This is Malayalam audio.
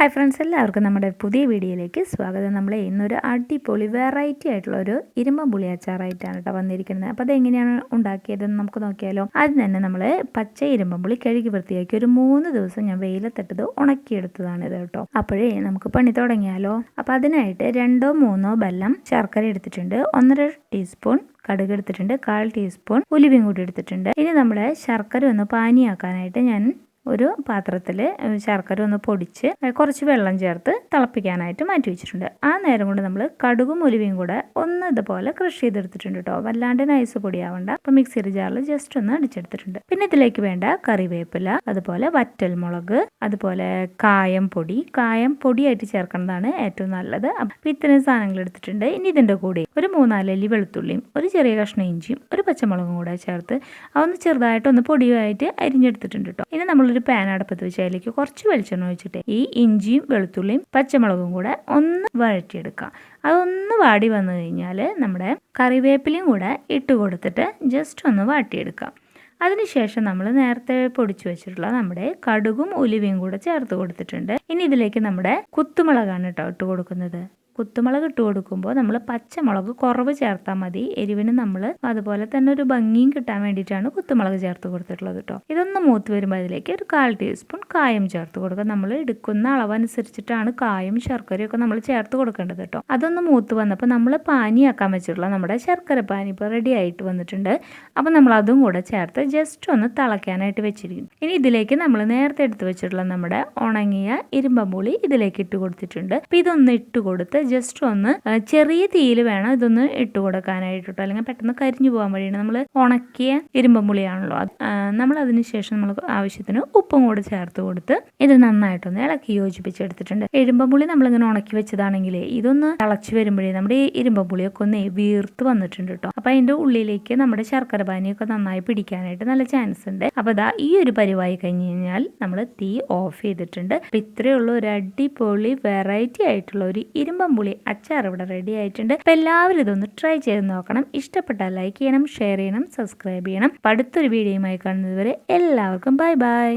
ഹായ് ഫ്രണ്ട്സ് എല്ലാവർക്കും നമ്മുടെ പുതിയ വീഡിയോയിലേക്ക് സ്വാഗതം. നമ്മൾ ഇന്നൊരു അടിപൊളി വെറൈറ്റി ആയിട്ടുള്ള ഒരു ഇരുമ്പം പുളി അച്ചാറായിട്ടാണ് കേട്ടോ വന്നിരിക്കുന്നത്. അപ്പോൾ അതെങ്ങനെയാണ് ഉണ്ടാക്കിയതെന്ന് നമുക്ക് നോക്കിയാലോ. ആദ്യം തന്നെ നമ്മൾ പച്ച ഇരുമ്പം പുളി കഴുകി വൃത്തിയാക്കി ഒരു മൂന്ന് ദിവസം ഞാൻ വെയിലത്തിട്ടത് ഉണക്കിയെടുത്തതാണ് ഇത് കേട്ടോ. അപ്പോഴേ നമുക്ക് പണി തുടങ്ങിയാലോ. അപ്പോൾ അതിനായിട്ട് രണ്ടോ മൂന്നോ ബെല്ലം ശർക്കര എടുത്തിട്ടുണ്ട്. ഒന്നര ടീസ്പൂൺ കടുക് എടുത്തിട്ടുണ്ട്. കാൽ ടീസ്പൂൺ ഉലുവയും കൂടി എടുത്തിട്ടുണ്ട്. ഇനി നമ്മൾ ശർക്കര ഒന്ന് പാനിയാക്കാനായിട്ട് ഞാൻ ഒരു പാത്രത്തിൽ ശർക്കര ഒന്ന് പൊടിച്ച് കുറച്ച് വെള്ളം ചേർത്ത് തിളപ്പിക്കാനായിട്ട് മാറ്റി വെച്ചിട്ടുണ്ട്. ആ നേരം കൊണ്ട് നമ്മൾ കടുകും ഉലുവയും കൂടെ ഒന്ന് ഇതുപോലെ ക്രഷ് ചെയ്തെടുത്തിട്ടുണ്ട് കേട്ടോ വല്ലാണ്ട് നൈസ് പൊടിയാവണ്ട. അപ്പം മിക്സിയുടെ ജാറിൽ ജസ്റ്റ് ഒന്ന് അടിച്ചെടുത്തിട്ടുണ്ട്. പിന്നെ ഇതിലേക്ക് വേണ്ട കറിവേപ്പില അതുപോലെ വറ്റൽ മുളക് അതുപോലെ കായം പൊടി. കായം പൊടിയായിട്ട് ചേർക്കുന്നതാണ് ഏറ്റവും നല്ലത്. അപ്പം ഇത്രയും സാധനങ്ങൾ എടുത്തിട്ടുണ്ട്. ഇനി ഇതിന്റെ കൂടെ ഒരു മൂന്നാലല്ലി വെളുത്തുള്ളിയും ഒരു ചെറിയ കഷ്ണം ഇഞ്ചിയും ഒരു പച്ചമുളകും കൂടെ ചേർത്ത് അതൊന്ന് ചെറുതായിട്ടൊന്ന് പൊടിയായിട്ട് അരിഞ്ഞെടുത്തിട്ടുണ്ട് കേട്ടോ ഇനി നമ്മൾ ഒരു പാൻ അടുപ്പത്ത് വെച്ച് അതിലേക്ക് കുറച്ച് വെളിച്ചെണ്ണ ഒഴിച്ചിട്ട് ഈ ഇഞ്ചിയും വെളുത്തുള്ളിയും പച്ചമുളകും കൂടെ ഒന്ന് വഴറ്റിയെടുക്കാം അതൊന്ന് വാടി വന്നു കഴിഞ്ഞാൽ നമ്മുടെ കറിവേപ്പിലയും കൂടെ ഇട്ട് കൊടുത്തിട്ട് ജസ്റ്റ് ഒന്ന് വാട്ടിയെടുക്കാം അതിനുശേഷം നമ്മൾ നേരത്തെ പൊടിച്ചു വെച്ചിട്ടുള്ള നമ്മുടെ കടുകും ഉലുവയും കൂടെ ചേർത്ത് കൊടുത്തിട്ടുണ്ട്. ഇനി ഇതിലേക്ക് നമ്മുടെ കുത്തുമുളകാണ് കേട്ടോ ഇട്ട് കൊടുക്കുന്നത്. കുത്തുമുളക് ഇട്ട് കൊടുക്കുമ്പോൾ നമ്മൾ പച്ചമുളക് കുറവ് ചേർത്താൽ മതി. എരിവിന് നമ്മൾ അതുപോലെ തന്നെ ഒരു ഭംഗിയും കിട്ടാൻ വേണ്ടിയിട്ടാണ് കുത്തുമുളക് ചേർത്ത് കൊടുത്തിട്ടുള്ളത് കേട്ടോ. ഇതൊന്ന് മൂത്ത് വരുമ്പോൾ അതിലേക്ക് ഒരു കാൽ ടീസ്പൂൺ കായം ചേർത്ത് കൊടുക്കുക. നമ്മൾ എടുക്കുന്ന അളവനുസരിച്ചിട്ടാണ് കായും ശർക്കരയും ഒക്കെ നമ്മൾ ചേർത്ത് കൊടുക്കേണ്ടത് കേട്ടോ. അതൊന്ന് മൂത്ത് വന്നപ്പോൾ നമ്മൾ പാനിയാക്കാൻ വെച്ചിട്ടുള്ള നമ്മുടെ ശർക്കര പാനി ഇപ്പോൾ റെഡി ആയിട്ട് വന്നിട്ടുണ്ട്. അപ്പോൾ നമ്മൾ അതും കൂടെ ചേർത്ത് ജസ്റ്റ് ഒന്ന് തിളയ്ക്കാനായിട്ട് വെച്ചിരിക്കും ഇനി ഇതിലേക്ക് നമ്മൾ നേരത്തെ എടുത്ത് വെച്ചിട്ടുള്ള നമ്മുടെ ഉണങ്ങിയ ഇരുമ്പമ്പുളി ഇതിലേക്ക് ഇട്ട് കൊടുത്തിട്ടുണ്ട്. അപ്പോൾ ഇതൊന്ന് ഇട്ട് കൊടുത്ത് ജസ്റ്റ് ഒന്ന് ചെറിയ തീയിൽ വേണം ഇതൊന്ന് ഇട്ട് കൊടുക്കാനായിട്ട് കേട്ടോ അല്ലെങ്കിൽ പെട്ടെന്ന് കരിഞ്ഞു പോകാൻ വഴിയാണ് നമ്മൾ ഉണക്കിയ ഇരുമ്പമ്പുളിയാണല്ലോ നമ്മൾ അതിന് ശേഷം നമ്മൾ ആവശ്യത്തിന് ഉപ്പും കൂടെ ചേർത്ത് കൊടുത്ത് ഇത് നന്നായിട്ടൊന്ന് ഇളക്കി യോജിപ്പിച്ചെടുത്തിട്ടുണ്ട്. ഇരുമ്പമ്പുളി നമ്മളിങ്ങനെ ഉണക്കി വെച്ചതാണെങ്കിൽ ഇതൊന്ന് തിളച്ച് വരുമ്പോഴേ നമ്മുടെ ഈ ഇരുമ്പമ്പുളിയൊക്കെ ഒന്ന് വീർത്ത് വന്നിട്ടുണ്ട് കേട്ടോ അപ്പൊ അതിന്റെ ഉള്ളിലേക്ക് നമ്മുടെ ശർക്കര പാനിയൊക്കെ നന്നായി പിടിക്കാനായിട്ട് നല്ല ചാൻസ് ഉണ്ട്. അപ്പൊ ഇതാ ഈ ഒരു പരിപാടി കഴിഞ്ഞ് കഴിഞ്ഞാൽ നമ്മൾ തീ ഓഫ് ചെയ്തിട്ടുണ്ട്. അപ്പൊ ഇത്രയുള്ള ഒരു അടിപൊളി വെറൈറ്റി ആയിട്ടുള്ള ഒരു ഇരുമ്പം പുളി അച്ചാർ ഇവിടെ റെഡി ആയിട്ടുണ്ട്. അപ്പോൾ എല്ലാവരും ഇതൊന്ന് ട്രൈ ചെയ്ത് നോക്കണം. ഇഷ്ടപ്പെട്ടാൽ ലൈക്ക് ചെയ്യണം ഷെയർ ചെയ്യണം സബ്സ്ക്രൈബ് ചെയ്യണം. അടുത്തൊരു വീഡിയോയുമായി കാണുന്നതുവരെ എല്ലാവർക്കും ബൈ ബൈ